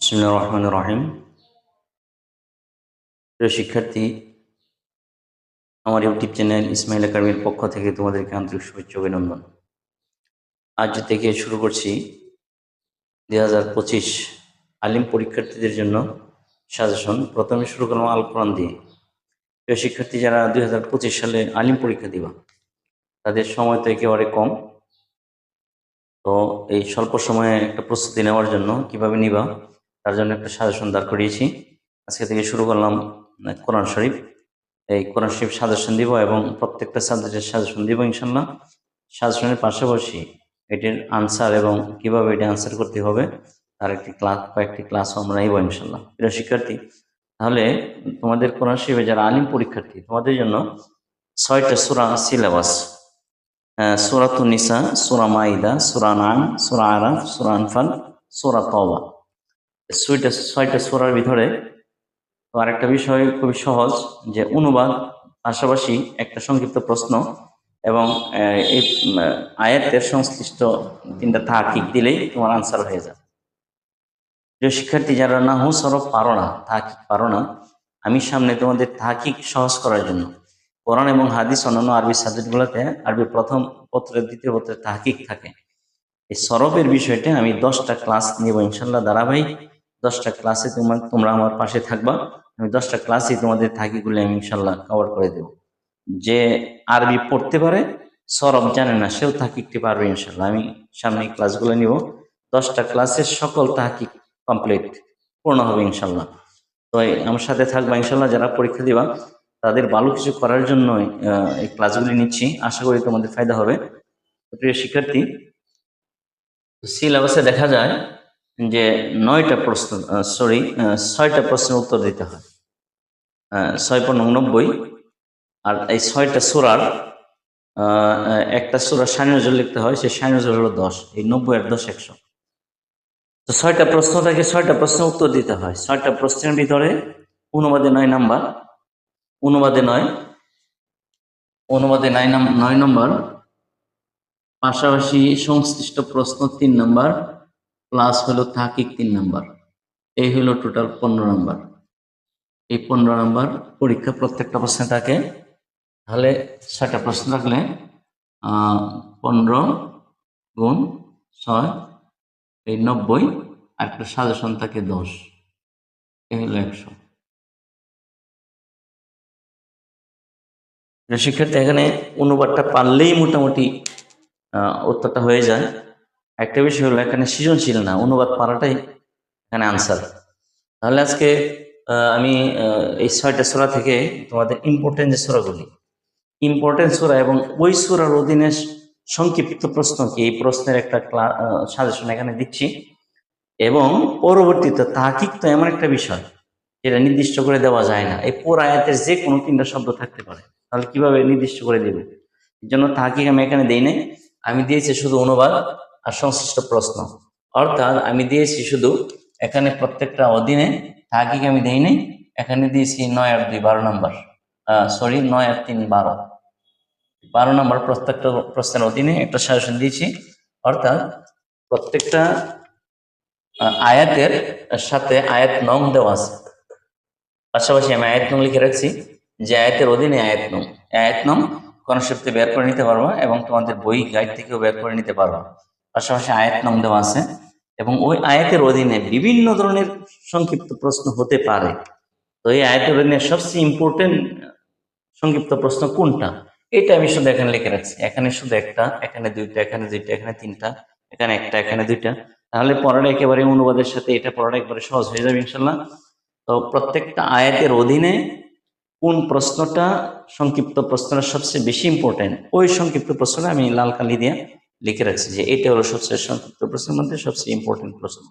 রহমান রহিম। প্রিয় শিক্ষার্থী, আমার ইউটিউব চ্যানেল ইসমাইল একাডেমির পক্ষ থেকে তোমাদেরকে আন্তরিক শুভেচ্ছা অভিনন্দন। আজ থেকে শুরু করছি দুই হাজার পঁচিশ আলিম পরীক্ষার্থীদের জন্য সাজেশন। প্রথমে শুরু করলাম আল কোরআন দিয়ে। প্রিয় শিক্ষার্থী, যারা দুই হাজার পঁচিশ সালে আলিম পরীক্ষা দিবা, তাদের সময় তো একেবারে কম। তো এই স্বল্প সময়ে একটা প্রস্তুতি নেওয়ার জন্য কীভাবে নিবা তার জন্য একটা সাজেশন দাঁড় করিয়েছি। আজকে থেকে শুরু করলাম কোরআন শরীফ। এই কোরআন শরীফ সাজেশন দিব এবং প্রত্যেকটা সাবজেক্টের সাজেশন দিব, ইনশাল্লাহ। সাজেশনের পাশাপাশি এটির আনসার এবং কীভাবে এটি আনসার করতে হবে, তার একটি ক্লাস কয়েকটি ক্লাসও আমরা নিব, ইনশাল্লাহ। প্রিয় শিক্ষার্থী, তাহলে তোমাদের কোরআন শরীফে যারা আলিম পরীক্ষার্থী, তোমাদের জন্য ছয়টা সুরা সিলেবাস। সুরাত নিসা, সুরা মাইদা, সুরা নাম সুরা আরাফ, সুরা আনফাল, সুরা তওবা। ছয়টা ছয়টা সুরার ভিতরে তো আরেকটা বিষয় খুবই সহজ যে অনুবাদ পাশাপাশি একটা সংক্ষিপ্ত প্রশ্ন এবং এই আয়াতের সংশ্লিষ্ট তিনটা তাহাকিক দিলেই তোমার আনসার হয়ে যাবে। যে শিক্ষার্থী, যারা না হু সরব পারো না, তাহাকিক পারো না, আমি সামনে তোমাদের তাহাকিক সহজ করার জন্য কোরআন এবং হাদিস অন্যান্য আরবি সাবজেক্টগুলোতে আরবি প্রথম পত্রের, দ্বিতীয় পত্রের তাহাকিক থাকে। এই সরবের বিষয়টা আমি দশটা ক্লাস নিব ইনশাল্লাহ ধারাবাহিক। দশটা ক্লাসে তোমার তোমরা আমার পাশে থাকবা। আমি দশটা ক্লাসে তোমাদের থাকিগুলো আমি ইনশাল্লাহ কভার করে দেব। যে আরবি পড়তে পারে, সরব জানে না, সেও তাহাকিকটি পারবে ইনশাল্লাহ আমি সামনে ক্লাসগুলো নিব। দশটা ক্লাসের সকল তাহাকিক কমপ্লিট পূর্ণ হবে ইনশাল্লাহ তো আমার সাথে থাকবা ইনশাল্লাহ যারা পরীক্ষা দিবা, তাদের ভালো কিছু করার জন্য এই ক্লাসগুলি নিচ্ছি। আশা করি তোমাদের ফায়দা হবে। প্রিয় শিক্ষার্থী সিলেবাসে দেখা যায় যে নয়টা প্রশ্ন সরি ছয়টা প্রশ্নের উত্তর দিতে হয়। ছয় নব্বই। আর এই ছয়টা সুরার একটা সুরা সাইনজল লিখতে হয়, সেই সাইনজল হলো দশ। এই নব্বই আর দশ একশো। তো ছয়টা প্রশ্ন থাকে, ছয়টা প্রশ্নের উত্তর দিতে হয়। ছয়টা প্রশ্নের ভিতরে অনুবাদে নয় নাম্বার, অনুবাদে নয় অনুবাদে নয় নয় নম্বর, পাশাপাশি সংশ্লিষ্ট প্রশ্ন তিন নাম্বার প্লাস হলো তাকিক তিন নাম্বার। এই হলো টোটাল পনেরো নাম্বার। এই পনেরো নাম্বার পরীক্ষা প্রত্যেকটা প্রশ্নে থাকে। তাহলে ছয়টা প্রশ্ন থাকলে পনেরো গুণ ছয়, এই নব্বই, আর একটা সাজেশন থাকে দশ। এই হলো একশো। শিক্ষার্থী, এখানে অনুবাদটা পারলেই মোটামুটি উত্তরটা হয়ে যায়। একটা বিষয় হলো, এখানে সৃজনশীল না, অনুবাদ পারাটাই এখানে আনসার তাহলে আজকে আমি এই ছয়টা সোরা থেকে তোমাদের ইম্পর্টেন্ট যে সোরাগুলি ইম্পর্টেন্ট সোরা এবং ওই সোরার অধীনে সংক্ষিপ্ত প্রশ্ন কি? এই প্রশ্নের একটা সাজেশন এখানে দিচ্ছি। এবং পরবর্তীতে তাহাকিক তো এমন একটা বিষয়, যেটা নির্দিষ্ট করে দেওয়া যায় না। এই পুর আয়াতের যে কোনো তিনটা শব্দ থাকতে পারে। তাহলে কীভাবে নির্দিষ্ট করে দেবে? এর জন্য তাহাকিক আমি এখানে দেই নাই। আমি দিয়েছি শুধু অনুবাদ। আর সংশ্লিষ্ট প্রশ্ন। অর্থাৎ আমি দিয়েছি শুধু, এখানে প্রত্যেকটা অধীনে তাহাকিক আমি দেই নাই, এখানে দিয়েছি নয় আর দুই বারো নম্বর। সরি নয় আর তিন বারো। বারো নম্বর প্রত্যেকটা প্রশ্নের অধীনে একটা সাজেশন দিয়েছি। অর্থাৎ প্রত্যেকটা আয়াতের সাথে আয়াত নং দেওয়া আছে। পাশাপাশি আমি আয়াত নং লিখে রাখছি, যে আয়াতের অধীনে আয়াত নং। আয়াত নং কনসেপ্টে বের করে নিতে পারবা এবং তোমাদের বই গাইড থেকেও বের করে নিতে পারবা। পাশাপাশি আয়াত নং দেওয়া আছে। এবং ওই আয়াতের অধীনে বিভিন্ন ধরনের সংক্ষিপ্ত প্রশ্ন হতে পারে। তো এই আয়াতের অধীনে সবচেয়ে ইম্পর্টেন্ট সংক্ষিপ্ত প্রশ্ন কোনটা? এটা আমি শুধু এখানে লিখে রাখছি। এখানে শুধু একটা, এখানে দুইটা এখানে দুইটা, এখানে তিনটা, এখানে একটা, এখানে দুইটা। তাহলে পড়াটা একেবারে অনুবাদের সাথে এটা পড়াটা একবারে সহজ হয়ে যাবে ইনশাল্লাহ। তো প্রত্যেকটা আয়াতের অধীনে কোন প্রশ্নটা সংক্ষিপ্ত প্রশ্নটা সবচেয়ে বেশি ইম্পর্টেন্ট ওই সংক্ষিপ্ত প্রশ্নটা আমি লাল কালি দিয়ে লিখে রাখছি যে এটা হলো সবচেয়ে সংক্ষিপ্ত প্রশ্নের মধ্যে সবচেয়ে ইম্পর্টেন্ট প্রশ্ন।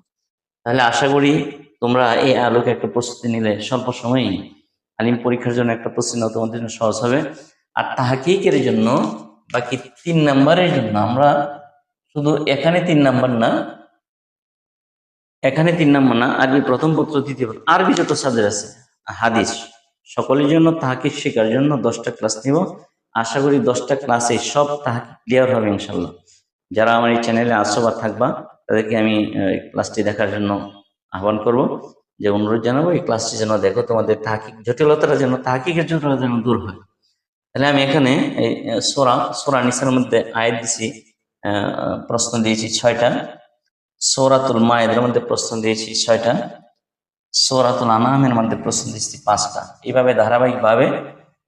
তাহলে আশা করি তোমরা এই আলোকে একটা প্রস্তুতি নিলে স্বল্প সময়েই আলিম পরীক্ষার জন্য একটা প্রশ্ন তোমাদের জন্য সহজ হবে। আর তাহাকিকের জন্য বাকি তিন নাম্বারের জন্য আমরা শুধু এখানে তিন নাম্বার না, এখানে তিন নাম্বার না, আরবি প্রথম পত্র, দ্বিতীয় পত্র, আরবি যত সাবজেক্ট আছে, হাদিস, সকলের জন্য তাহাকিক শেখার জন্য দশটা ক্লাস নিব। আশা করি দশটা ক্লাসে সব তাহাকি ক্লিয়ার হবে ইনশাল্লাহ যারা আমার এই চ্যানেলে আসো বা থাকবা, তাদেরকে আমি ক্লাসটি দেখার জন্য আহ্বান করব। যে অনুরোধ জানাব, এই ক্লাসটি যেন দেখো, তোমাদের তাহাকিক, জটিলতাটা যেন তাহাকিকের জটিলতা যেন দূর হয়। তাহলে আমি এখানে এই সোরা সোরা নিসার মধ্যে আয়াত দিছি প্রশ্ন দিয়েছি ছয়টা। সৌরাতুল মায়েদের মধ্যে প্রশ্ন দিয়েছি ছয়টা। সৌরাতুল আনামের মধ্যে প্রশ্ন দিয়েছি পাঁচটা। এইভাবে ধারাবাহিকভাবে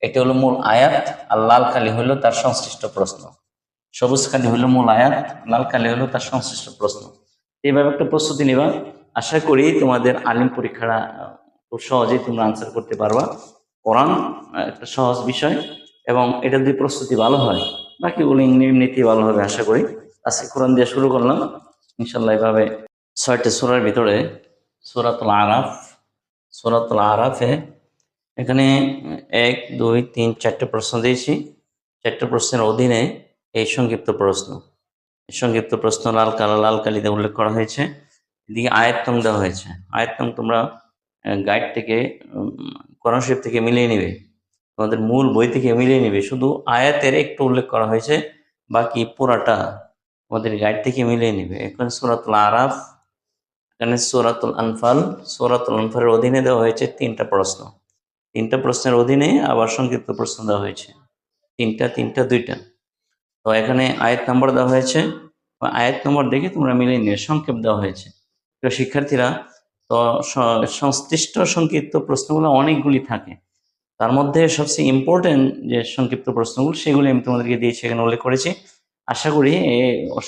এটি হলো মূল আয়াত, আর লাল কালি হলো তার সংশ্লিষ্ট প্রশ্ন। সবুজ কালি হলো মূল আয়াত, লাল কালি হলো তার সংশ্লিষ্ট প্রশ্ন। এইভাবে একটা প্রস্তুতি নিবা। আশা করি তোমাদের আলিম পরীক্ষাটা খুব সহজেই তোমরা আনসার করতে পারবা। কোরআন একটা সহজ বিষয় এবং এটা যদি প্রস্তুতি ভালো হয়, বাকিগুলো এমনি এমনিতেই ভালো হবে আশা করি। আজকে কোরআন দিয়ে শুরু করলাম। ইনশাল্লাহ এভাবে ছয়টা সুরার ভিতরে সুরাতুল আরাফ, সুরাতুল আরাফে এখানে এক, দুই, তিন, চারটে প্রশ্ন দিয়েছি। চারটে প্রশ্নের অধীনে এই সংক্ষিপ্ত প্রশ্ন। সংক্ষিপ্ত প্রশ্ন লাল কালা, লাল কালিতে উল্লেখ করা হয়েছে। এদিকে আয়াতং দেওয়া হয়েছে। আয়াতং তোমরা গাইড থেকে কোরআন শরীফ থেকে মিলিয়ে নিবে। তোমাদের মূল বই থেকে মিলিয়ে নিবে। শুধু আয়াতের একটু উল্লেখ করা হয়েছে, বাকি পুরাটা আমাদের গাইড থেকে মিলিয়ে নিবে। এখন সুরাতুল আরাফ, এখানে সুরাতুল আনফাল, সুরাতুল আনফালের অধীনে দেওয়া হয়েছে তিনটা প্রশ্ন। তিনটা প্রশ্নের অধীনে আবার সংক্ষিপ্ত প্রশ্ন দেওয়া হয়েছে। তিনটা তিনটা, দুইটা। তো এখানে আয়াত নম্বর দেওয়া হয়েছে। আয়াত নম্বর দেখে তোমরা মিলিয়ে নিবে সংক্ষেপ দেওয়া হয়েছে। তো শিক্ষার্থীরা, তো সংশ্লিষ্ট সংক্ষিপ্ত প্রশ্নগুলো অনেকগুলি থাকে। তার মধ্যে সবচেয়ে ইম্পর্টেন্ট যে সংক্ষিপ্ত প্রশ্নগুলো, সেগুলি আমি তোমাদেরকে দিয়েছি, এখানে উল্লেখ করেছি। আশা করি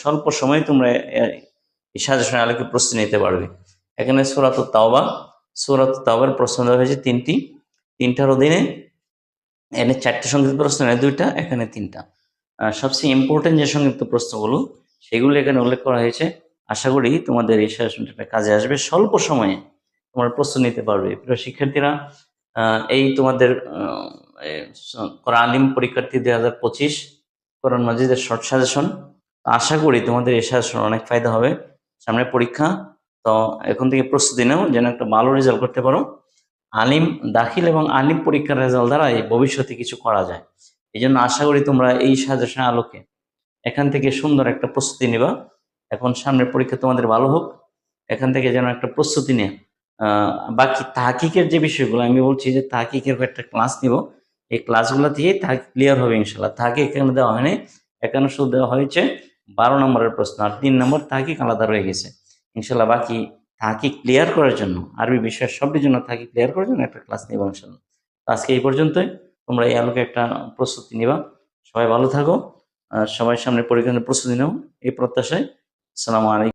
স্বল্প সময়ে তোমরা এই সাজেশন আলোকে প্রস্তুতি নিতে পারবে। এখানে সুরাত তাওবা সুরাত তাওবার প্রশ্ন দেওয়া হয়েছে তিনটি। তিনটার অধীনে, এখানে চারটে সংক্ষিপ্ত প্রশ্ন দুইটা, এখানে তিনটা। সবচেয়ে ইম্পর্টেন্ট যে সংক্ষিপ্ত প্রশ্নগুলো, সেগুলো এখানে উল্লেখ করা হয়েছে। আশা করি তোমাদের এই সাজেশনটা কাজে আসবে। স্বল্প সময়ে তোমরা প্রস্তুতি নিতে পারবে। প্রিয় শিক্ষার্থীরা এই তোমাদের আলিম পরীক্ষার্থী দুই হাজার পঁচিশ, কোরআন মাজিদের শর্ট সাজেশন আশা করি তোমাদের এই সাজেশন অনেক ফায়দা হবে। সামনে পরীক্ষা। তো এখন থেকে প্রস্তুতি নাও, যেন একটা ভালো রেজাল্ট করতে পারো। আলিম দাখিল এবং আলিম পরীক্ষার রেজাল্ট দ্বারা এই ভবিষ্যতে কিছু করা যায়। এই জন্য আশা করি তোমরা এই সাজেশন আলোকে এখান থেকে সুন্দর একটা প্রস্তুতি নিবা। এখন সামনের পরীক্ষা তোমাদের ভালো হোক। এখান থেকে যেন একটা প্রস্তুতি নিয়ে বাকি তাহাকিকের যে বিষয়গুলো, আমি বলছি যে তাহাকিকের একটা ক্লাস নিব। এই ক্লাসগুলো থেকে তাহাকি ক্লিয়ার হবে ইনশাল্লাহ তাহাকি এখানে দেওয়া হয়নি। এখানে শুধু দেওয়া হয়েছে। বারো নম্বরের প্রশ্ন আর তিন নম্বর তাহাকিক আলাদা রয়ে গেছে। ইনশাল্লাহ বাকি তাহাকিক ক্লিয়ার করার জন্য, আরবি বিষয়ের সবটির জন্য তাহাকি ক্লিয়ার করার জন্য একটা ক্লাস নিব ইনশাল্লাহ আজকে এই পর্যন্তই। তোমরা এই আলোকে একটা প্রস্তুতি নিবা। সবাই ভালো থাকো। আর সবাই সামনে পরীক্ষা প্রস্তুতি নাও। এই প্রত্যাশায়। সালাম আলাইকুম।